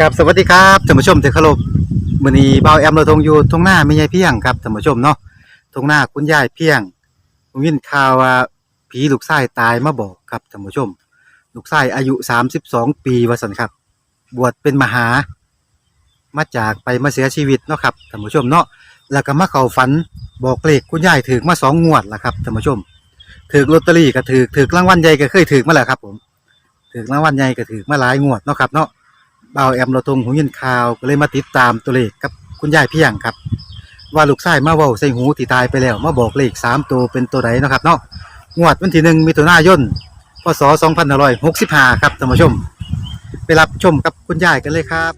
กับสวัสดีครับท่านผู้ชมที่เคารพมื้อนี้เบาแอมเราทงอยู่ตรงหน้าแม่ยายเพียงครับท่านผู้ชมเนาะตรงหน้าคุณยายเพียงผมยินข่าวว่าผีลูกชายตายมาบอกครับท่านผู้ชม ลูกชายอายุ 32 ปีว่าซั่นครับ บวชเป็นมหา มาจากไปมาเสียชีวิตเนาะครับท่านผู้ชมเนาะแล้วก็มาเข้าฝันบอกเลขคุณยายถึกมาสองงวดแล้วครับท่านผู้ชมถึกลอตเตอรี่ก็ถึกถึกรางวัลใหญ่ก็เคยถึกมาแล้วครับ ผมถึกรางวัลใหญ่ก็ถึกมาหลายงวดเนาะครับเนาะ บ่าวแอมเราทงหูยินข่าวก็เลยมาติดตามตัวเลขกับคุณยายเพียงครับ ว่าลูกชายมาเว้าใส่หูที่ตายไปแล้ว มาบอกเลขสามตัวเป็นตัวใดเนาะครับเนาะงวดวันที่หนึ่งมิถุนายนพศสองพันห้าร้อยหกสิบห้าครับท่านผู้ชม ไปรับชมกับคุณยายกันเลยครับ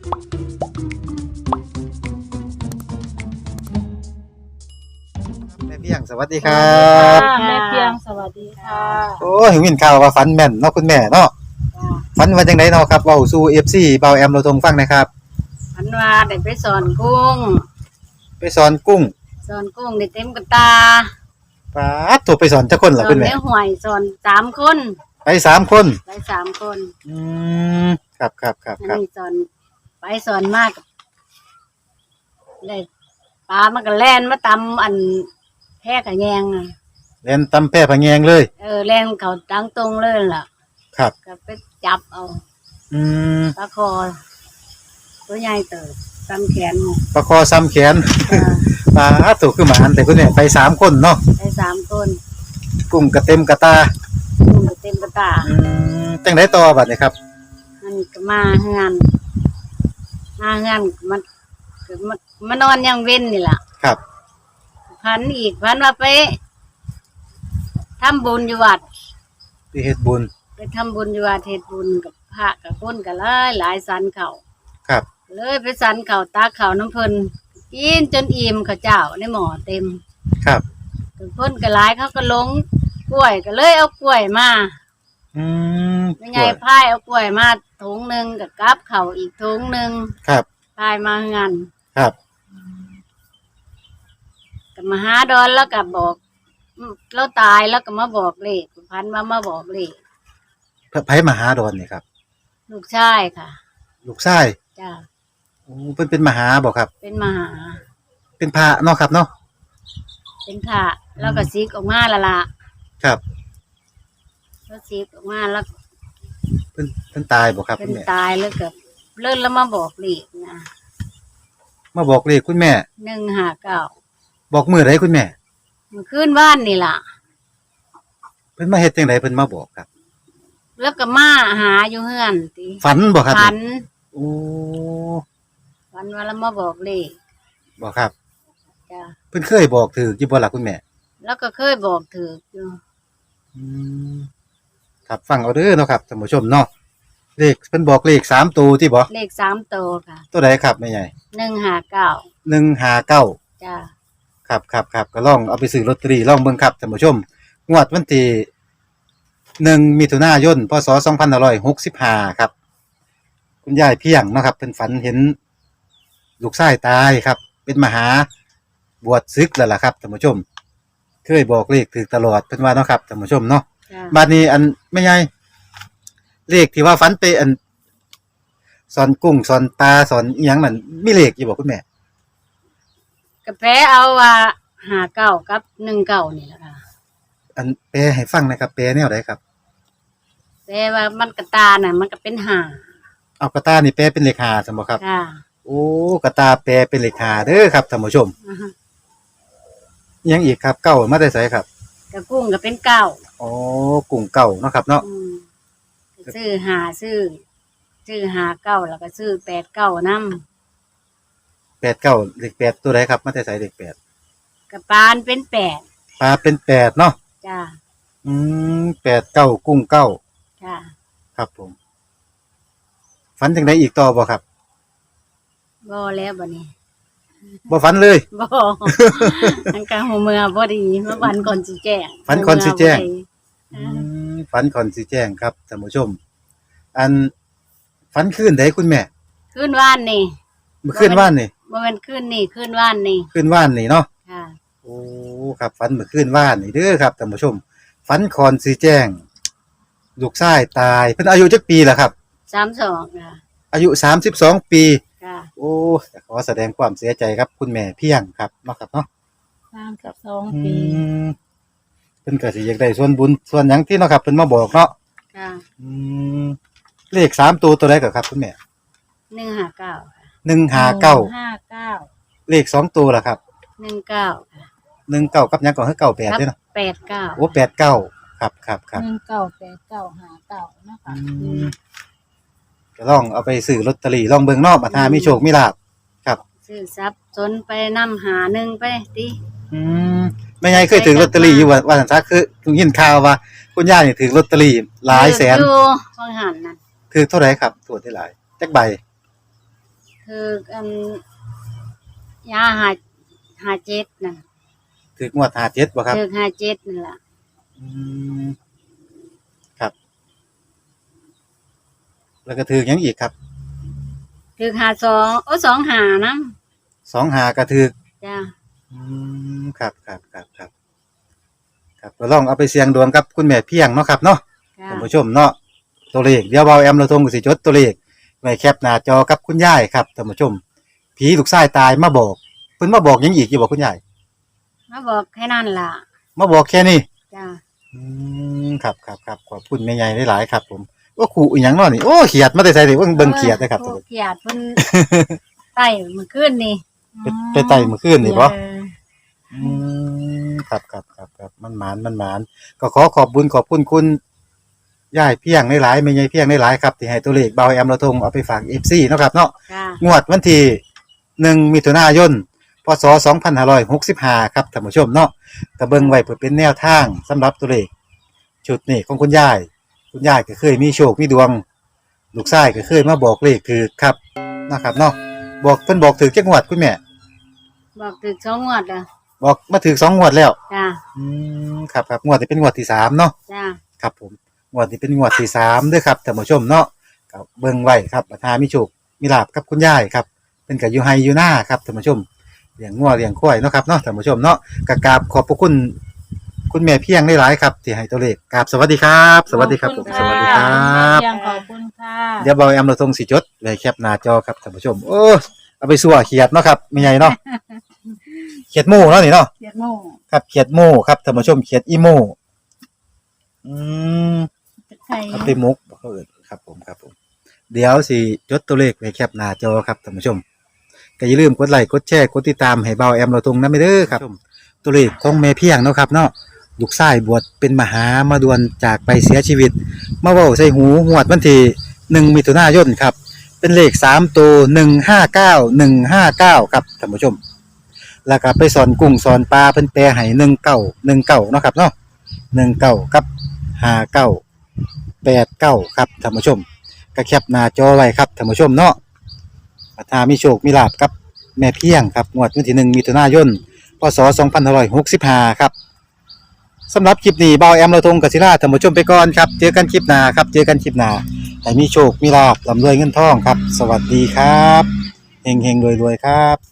แม่เพียงสวัสดีครับ ค่ะแม่เพียงสวัสดีค่ะ โอ้ยหูยินข่าวว่าฝันแม่นเนาะคุณแม่เนาะ ฝันว่าจังไดเนาะครับเว้าสู่เอฟซีบ่าวแอมเราทงฟังหนะครับพันว่าได้ไปสอนกุ้ง ไปสอนกุ้งสอนกุ้งได้เต็มกระตาป้าดโทรไปสอนจักคนสเหรออนคุณแม่แม่ห่วยสอนสามคนไปสามคน ไปสามคนอืมครับครับครับอันครับนี้สอนไปสอนมากได้ปลามันก็แล่นมาตำอันแพร่กระแยงอะเล่นตำแพร่พะแงงเลย เออแล่นเขาดังตรงเลยล่ะครับ ก็ไป จับเอาอืมปลาคอตัวใหญ่เติบตำแขนหมดประคอซ้ำแขนเออปลาถูกขึ้นมาอันแต่คุณแม่ไปสามคนเนาะไปสามคนกุ้งกระเต็มกระตากุ้งก็เต็มกระตาอืมจังไดต่อบัดนี้ครับ มันก็มาเฮือนมาเฮือนมันก็มามานอนยังเว้นนี่ล่ะ ครับ พันอีกพันว่าไปทำบุญอยู่วัด ที่เฮ็ดบุญไป ทำบุญอยู่วัดเฮ็ดบุญกับพระกับคนกันหลายหลายสันเขาครับ เลยไปสันเขาตาเขาน้ำเพิ่นกินจนอิ่มเขาวเจ้าในหม้อเต็มครับเพิ่นก็หลายเขาก็หลงกล้วยก็เลยเอากล้วยมาอืมไม่ไงพายเอากล้วยมาถุงหนึ่งกับกับเขาวอีกถุงหนึ่งครับพายมาเฮือนครับก็มาหาดอนแล้วก็บอกอืมเราตายแล้วก็มาบอกเลขพันมามาบอกเลข ไผมาหาดอนนี่ครับ ลูกชายค่ะลูกชายจ้าโอ้เพิ่นเป็นมหาบ่ครับ เป็นมหา เป็นพระเนาะครับเนาะเป็นพระแล้วก็ซีกออกมาและละครับแล้วซีกออกมาแล้วเพิ่นเพิ่นตายบ่ครับเป็คุนณแม่ตายแล้วก็เลื่อนแล้วมาบอกเลขนะมาบอกเลขคุณแม่ หนึ่งห้าเก้าบอกมื้อใดคุณแม่ มันขึ้นบ้านนี่ล่ะ เพิ่นมาเฮ็ดจังไดเพิ่นมาบอกครับ แล้วก็มาหาอยู่เฮือนติฝันบ่ครับพันโอ้พันว่าแล้วมาบอกเลขบ่ครับ จ้าเพิ่นเคยบอกถือกี่บ่ล่ะคุณแม่แล้วก็เคยบอกถืออยู่อืมครับฟังเอาเด้อเนาะครับท่านผู้ชมเนาะเลขเพิ่นบอกเลขสามตัวที่บ่เลขสามโตวค่ะตัวใดครับแม่ใหญ่หนึ่งห้าเก้าหนึ่งห้าเก้า จ้าครับครับครับก็ลองเอาไปซื้อลอตเตอรี่ลองเบิ่งครับท่านผู้ชม งวดวันที่ หนึ่งมิถุนายนพศสองพันห้าร้อยหกสิบห้าครับ คุณยายเพียงเนาะครับเพิ่นฝันเห็นลูกชายตายครับ เป็นมหาบวชซึกแล้วล่ะครับท่านผู้ชม เคยบอกเลขถือตลอดเพิ่นว่าเนาะครับท่านผู้ชมเนาะจ้าบัดนี้อันไม่ใหญ่เลขที่ว่าฝันไปอันสอนกุ้งสอนปลาสอนอีหยังนั่นมีเลขอยู่บ่คุณแม่กาแฟเอาว่าหาเก้ากับหนึ่งเก้านี่แหละค่ะอันแปลให้ฟังหนะครับแปลแนวใดครับ แต่ว่ามันกระตาน่ะ มันก็เป็นหาเอากระตานี่แปลเป็นเลข5ซั่นบ่ครับค่ะโอ้กระตาแปลเป็นเลข5เด้อครับท่านผู้ชมอ่าฮะอีหยังอีกครับเก้ามาได้ไสครับกระกุ้งก็เป็นเก้าอ๋อกุ้งเก่าเนาะครับเนาะอืมซื้อหาซื้อซื้อหาเก้าแล้วก็ซื้อแปดเก้านำแปดเก้าเลขแปดตัวใดครับมาได้ไสเลขแปดกระปานเป็นแปดปลาเป็นแปดเนาะจ้าอืมแปดเก้ากุ้งเก้า จ้าครับผม ฝันจังไดอีกต่อบ่ครับบ่แล้วบัดนี้บ่ฝันเลย บ่มันกลางหัวเมือบ่ดีเมื่อวันก่อนสิแจ้งฝันก่อนสิแจ้งหัวเมือบ่ดีอืมฝันก่อนสิแจ้งครับท่านผู้ชม อันฝันคืนใดคุณแม่ขึ้นว่านนี่เมื่อคืนว่านนี่บ่แม่นขึ้นนี่ขึ้นว่านนี่คืนว่านนี่เนาะค่ะ โอ้ครับฝันเมื่อคืนว่านนี่เด้อครับท่านผู้ชมฝันก่อนสิแจ้ง ลูกชายตายเพิ่นอายุจักปีล่ะครับ32ค่ะอายุ 32 ปี จ้าโอ้ขอแสดงความเสียใจครับ คุณแม่เพียงครับเนาะครับเนาะสามสิบสองอืปีมเพิ่นก็สิอยากได้ส่วนบุญส่วนหยังที่เนาะครับเพิ่นมาบอกเนาะจ้าอืมเลขสามตัวตัวใดก็ครับ คุณแม่หนึ่งห้าเก้าหนึ่งห้าเก้าห้าเก้าเลขสองตัวล่ะครับหนึ่งเก้าหนึ่งเก้ากับหยังก่อนคือเก้าแปดด้วยเนาะ แปดเก้าโอ้แปดเก้า ครับครับครับหนึ่งเก้าแปดเก้าห้าเก้านะอืคะมก็ลองเอาไปซื้อลอตเตอรี่ลองเบิ่งเนอกมาทามีโชคมีลาภครับซื้อทรัพย์สนไปนำหาหนึ่งไปติอืมไม่ไงเคยถือลอตเตอรี่อยู่ว่าว่าสันซะคือคือยินข่าวว่า คุณย่านี่ถือลอตเตอรี่หลายแสนอยู่ฟังหันนั่นถือเท่าไหร่ครับตัวได้หลายจักใบคืออันยาหาหาเจ็ดนั่นถืองวดหาเจ็ดบ่ครับคือหาเจ็ดนั่นล่ะ อืมครับ แล้วก็ถือหยังอีกครับคือหาสองโอ้สองหานะสองหากระถือจ้าอืมครับครับครับครับครับก็ลองเอาไปเสี่ยงดวงกับคุณแม่เพียงเนาะครับเนาะ จ้าท่านผู้ชมเนาะตัวเลขเดี๋ยวเบาแอมเราทงก็สิจดตัวเลขไว้แคปหน้าจอกับคุณยายครับท่านผู้ชม ผีลูกชายตายมาบอกเพิ่นมาบอกหยังอีกอยู่บอกคุณยายมาบอกแค่นั้นล่ะมาบอกแค่นี้จ้า อืมครับครับครับขอบคุณแม่ใหญ่หลายๆครับ ผมโอ้ขู่อีหยังเนาะนี่โอ้เขียดมาแต่ไสเด้เบิ่งเบิ่งเขียดนะครับโอ้ท่านผู้ชมเขียดเพิ่นไต่เมื่อคืนนี่ไปไปไต่เมื่อคืนนี่บ่เอออืมครับครับครับครับมันหมานมันหมาน ก็ขอขอบบุญขอบคุณคุณยายเพียงหลายๆแม่ใหญ่เพียงหลายๆครับที่ให้ตัวเลขเบาแอมเราทงเอาไปฝาก FC เนาะครับเนาะจ้างวดวันที่หนึ่งมิถุนายนพ ศสองพันห้าร้อยหกสิบห้าครับท่านผู้ชมเนาะกระเบิงไว้เพื่อเป็นแนวทางสำหรับตัวเลขชุดนี้ของคุณยาย คุณยายก็เคยมีโชคมีดวง ลูกชายก็เคยมาบอกเลขถือครับนะครับเนาะบอกเพิ่นบอกถือจักงวดคุณแม่ บอกถึกสองงวดแล้วบอกมาถือสองงวดแล้ว จ้าอืมครับครับงวดนี้เป็นงวดที่สามเนาะ จ้าครับผมงวดนี้เป็นงวดที่สามเด้วยครับท่านผู้ชมเนาะก็เบิ่งไว้ครับประธามีโชคมีลาบกับคุณยายครับ เป็นกับอยู่ไฮอยู่หน้าครับท่านผู้ชม เลี้ยงงัวเลี้ยงควายเนาะครับเนาะท่านผู้ชมเนาะกกราบขอบพระคุณ คุณแม่เพียงได้หลายครับที่ให้ตัวเลขกราบสวัสดีครับ สวัสดีครับผมขอสณวัสดีคค่ะรับ เพียงขอบคุณค่ะ เดี๋ยวเบาแอมเราทงสีจดไว้แคปหน้าจอครับท่านผู้ชมโอ้เอาไปสั่วเขียดเนาะครับไม่ใหญ่เนาะ เขียดหมูเนาะนี่เนาะเพียงโม่ครับเขียดหมูครับท่านผู้ชมเขียดอีหมูอืมไข่เอาไปมุกเออครับผมครับผม เดี๋ยวสิจดตัวเลขไว้แคปหน้าจอครับท่านผู้ชม ก็อย่าลืมกดไลค์กดแชร์กดติดตามให้เบาแอมเราตรงนั้นไปเด้อครับ ตัวเลขของแม่เพียงเนาะครับเนาะลูกชายบวชเป็นมหามาดวนจากไปเสียชีวิต มาเว้าใส่หูหวดวันที่หนึ่งมิถุนายนครับ เป็นเลขสามตัวหนึ่งห้าเก้าหนึ่งห้าเก้าครับท่านผู้ชม แล้วก็ไปสอนกุ้งสอนปลาเพิ่นแปลให้หนึ่งเก้าหนึ่งเก้าเนาะครับเนาะหนึ่งเก้ากับห้าเก้าแปดเก้าครับท่านผู้ชมก็แคปหน้าจอไว้ครับท่านผู้ชมเนาะ ถ้ามีโชคมีลาบกับแม่เพียงครับงวดวันที่หนึ่งมิถุนายนพศ2565ครับสำหรับคลิปนี้เบาแอมเราทงกัศิราธรรมชมไปก่อนครับ เจอกันคลิปหน้าครับ เจอกันคลิปหน้าให้มีโชคมีลาบลำรวยเงินทองครับ สวัสดีครับเฮงเฮงรวยรวยครับ